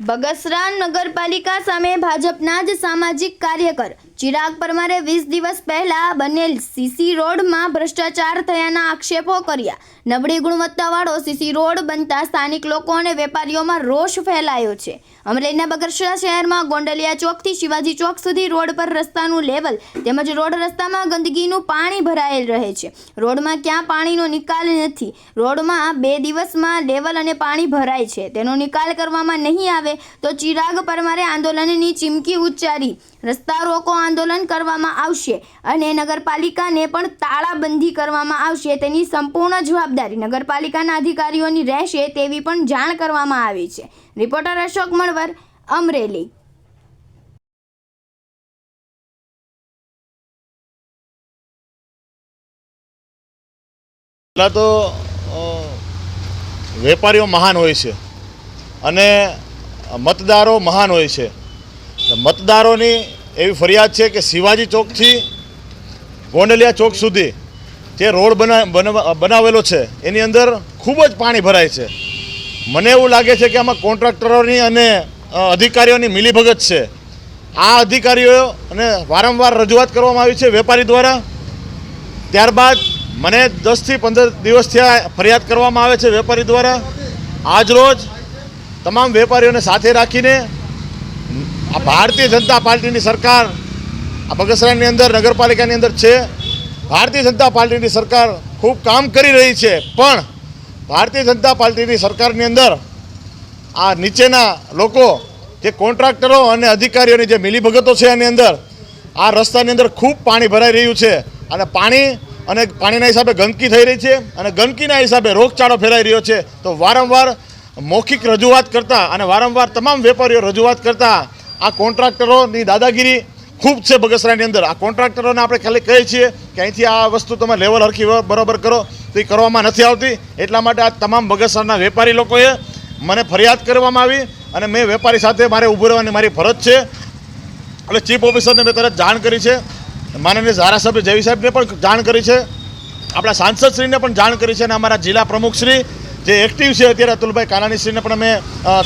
બગસરા નગરપાલિકા સામે ભાજપના જ સામાજિક કાર્યકર ચિરાગ પરમારે વીસ દિવસ પહેલા બનેલ સીસી રોડમાં ભ્રષ્ટાચાર થયાના આક્ષેપો કર્યા. નબળી ગુણવત્તાવાળો સીસી રોડ બનતા સ્થાનિક લોકો અને વેપારીઓમાં રોષ ફેલાયો છે. અમરેલીના બગરસરા શહેરમાં ગોંડલિયા ચોકથી શિવાજી ચોક સુધી રોડ પર રસ્તાનું લેવલ તેમજ રોડ રસ્તામાં ગંદકીનું પાણી ભરાયેલ રહે છે. રોડમાં ક્યાં પાણીનો નિકાલ નથી? રોડમાં બે દિવસમાં લેવલ અને પાણી ભરાય છે. તેનો નિકાલ કરવામાં નહીં આવે તો ચિરાગ પરમારે આંદોલનની ચીમકી ઉચ્ચારી. રસ્તા રોકો આંદોલન કરવામાં આવશે અને નગરપાલિકાને પણ તાળાબંધી કરવામાં આવશે. તેની સંપૂર્ણ જવાબદારી નગરપાલિકાના અધિકારીઓની રહેશે તેવી પણ જાણ કરવામાં આવી છે. રિપોર્ટર અશોક મણવર, અમરેલી. તો વેપારીઓ મહાન હોય છે અને મતદારો મહાન હોય છે. મતદારોની એવી ફરિયાદ છે કે શિવાજી ચોકથી ગોંડલિયા ચોક સુધી જે રોડ બના, બનવા- બનાવેલો છે, એની અંદર ખૂબ જ પાણી ભરાય છે. મને એવું લાગે છે કે આમાં કોન્ટ્રાક્ટરોની અને અધિકારીઓની મિલીભગત છે. આ અધિકારીઓ અને વારંવાર રજૂઆત કરવામાં આવી છે વેપારી દ્વારા. ત્યારબાદ મને દસથી પંદર દિવસથી આ ફરિયાદ કરવામાં આવે છે વેપારી દ્વારા. આજરોજ તમામ વેપારીઓને સાથે રાખીને આ ભારતીય જનતા પાર્ટીની સરકાર આ બગસરાની અંદર, નગરપાલિકાની અંદર છે. ભારતીય જનતા પાર્ટીની સરકાર ખૂબ કામ કરી રહી છે. પણ ભારતીય જનતા પાર્ટીની સરકારની અંદર આ નીચેના લોકો, જે કોન્ટ્રાક્ટરો અને અધિકારીઓની જે મિલીભગતો છે એની અંદર, આ રસ્તાની અંદર ખૂબ પાણી ભરાઈ રહ્યું છે. અને પાણી અને પાણીના હિસાબે ગંદકી થઈ રહી છે અને ગંદકીના હિસાબે રોગચાળો ફેલાઈ રહ્યો છે. તો વારંવાર મૌખિક રજૂઆત કરતા અને વારંવાર તમામ વેપારીઓ રજૂઆત કરતા આ કોન્ટ્રાક્ટરોની દાદાગીરી ખૂબ છે બગસરાની અંદર. આ કોન્ટ્રાક્ટરોને આપણે ખાલી કહીએ છીએ કે અહીંથી આ વસ્તુ તમે લેવલ હરખી બરાબર કરો, તો એ કરવામાં નથી આવતી. એટલા માટે આ તમામ બગસરાના વેપારી લોકોએ મને ફરિયાદ કરવામાં આવી અને મેં વેપારી સાથે મારે ઊભું રહેવાની મારી ફરજ છે. એટલે ચીફ ઓફિસરને મેં તરત જાણ કરી છે. માનનીય ધારાસભ્ય જેવી સાહેબને પણ જાણ કરી છે. આપણા સાંસદશ્રીને પણ જાણ કરી છે અને અમારા જિલ્લા પ્રમુખશ્રી જે એક્ટિવ છે અત્યારે અતુલભાઈ કાનાણીશ્રીને પણ અમે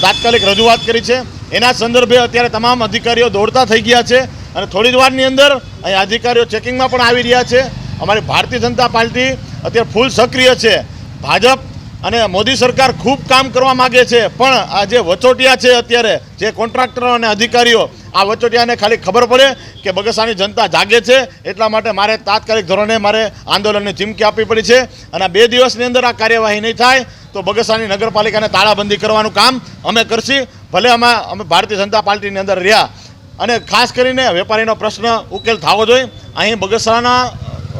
તાત્કાલિક રજૂઆત કરી છે. એના સંદર્ભે અત્યારે તમામ અધિકારીઓ દોડતા થઈ ગયા છે અને થોડી જ વારની અંદર અહીં અધિકારીઓ ચેકિંગમાં પણ આવી રહ્યા છે. અમારી ભારતીય જનતા પાર્ટી અત્યારે ફૂલ સક્રિય છે. ભાજપ અને મોદી સરકાર ખૂબ કામ કરવા માગે છે. પણ આ જે વચોટિયા છે અત્યારે, જે કોન્ટ્રાક્ટરો અને અધિકારીઓ, આ વચોટિયાને ખાલી ખબર પડે કે બગસાની જનતા જાગે છે. એટલા માટે મારે તાત્કાલિક ધોરણે મારે આંદોલનની ચીમકી આપવી પડી છે. અને બે દિવસની અંદર આ કાર્યવાહી નહીં થાય. તો બગસાની નગરપાલિકાને તાળાબંધી કરવાનું કામ અમે કરશી. ભલે અમે અમે ભારતીય જનતા પાર્ટીની અંદર રહ્યા. અને ખાસ કરીને વેપારીનો પ્રશ્ન ઉકેલ થવો જોઈએ. અહીં બગસરાના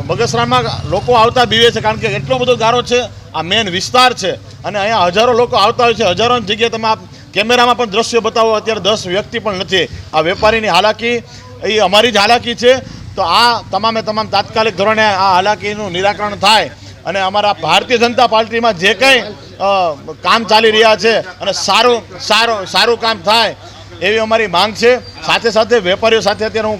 બગસરામાં લોકો આવતા બીવે છે કારણ કે એટલો બધો ગારો છે. આ મેન વિસ્તાર છે. અને અહીંયા હજારો લોકો આવતા હોય છે. હજારોની જગ્યાએ તમે કેમેરામાં પણ દ્રશ્યો બતાવો. અત્યારે દસ વ્યક્તિ પણ નથી. આ વેપારીની હાલાકી એ અમારી જ હાલાકી છે. તો આ તમામે તમામ તાત્કાલિક ધોરણે આ હાલાકીનું નિરાકરણ થાય. અને અમારા ભારતીય જનતા પાર્ટીમાં જે કંઈ કામ ચાલી રહ્યા છે અને સારું સારું સારું કામ થાય એવી અમારી માંગ છે. સાથે સાથે વેપારીઓ સાથે અત્યારે હું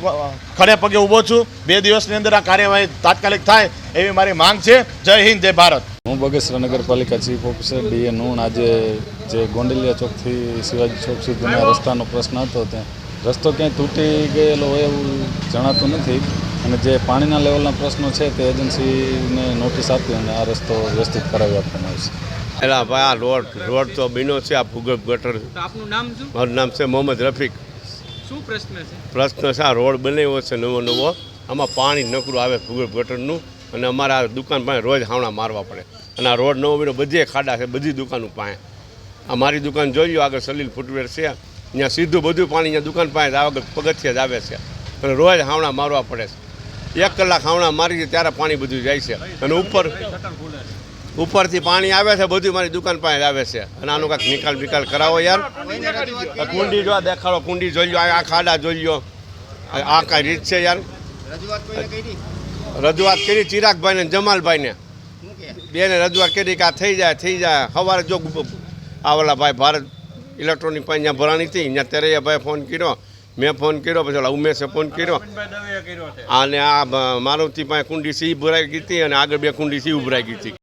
ખડે પગે ઊભો છું. બે દિવસની અંદર આ કાર્યવાહી તાત્કાલિક થાય એવી મારી માંગ છે. જય હિન્દ, જય ભારત. હું બગસરા નગરપાલિકા ચીફ ઓફિસર ડીએ નૂણ. આજે જે ગોંડલિયા ચોકથી શિવાજી ચોક સુધીના રસ્તાનો પ્રશ્ન હતો ત્યાં. રસ્તો ક્યાંય તૂટી ગયેલો હોય એવું જણાતું નથી. અને જે પાણીના લેવલના પ્રશ્નો છે તે એજન્સીને નોટિસ આપી અને આ રસ્તો વ્યવસ્થિત કરાવી આપવામાં આવશે. એટલે ભાઈ આ રોડ રોડ તો બીનો છે આ ભૂગર્ભ ગટર. આપનું નામ શું? મારું નામ છે મોહમ્મદ રફીક. શું પ્રશ્ન છે? પ્રશ્ન છે આ રોડ બનાવ્યો છે નવો નવો. આમાં પાણી નકરું આવે ભૂગર્ભ ગટરનું અને અમારા આ દુકાન પાસે રોજ હાવણા મારવા પડે. અને આ રોડ નવો બીનો બધે ખાડા છે બધી દુકાનો પાસે. આ મારી દુકાન જોઈ આગળ સલીલ ફૂટવેર છે. અહીંયા સીધું બધું પાણી અહીંયા દુકાન પાસે આગળ પગથિયા જ આવે છે. અને રોજ હાવણા મારવા પડે છે. એક કલાક હાવણા મારી ત્યારે પાણી બધું જાય છે. અને ઉપર ઉપરથી પાણી આવે છે, બધું મારી દુકાન પાસે આવે છે. અને આનો કાંઈક નિકાલ બિકાલ કરાવો યાર. કુંડી જો દેખાડો, કુંડી જોઈ લો, આ ખાડા જોઈ લો. આ કાંઈ રીત છે યાર. રજૂઆત કરી ચિરાગભાઈ ને જમાલભાઈ બેને રજૂઆત કરી કે આ થઈ જાય થઈ જાય. સવારે જો આ ઓલા ભાઈ ભારત ઇલેક્ટ્રોનિક પાસે ભરાણી હતી ત્યાં તેરૈયા ભાઈ ફોન કર્યો. મેં ફોન કર્યો પછી ઉમેશે ફોન કર્યો. અને આ મારુતિ પાસે કુંડી સી ભરાઈ ગઈ હતી અને આગળ બે કુંડી સી ઉભરાઈ ગઈ હતી.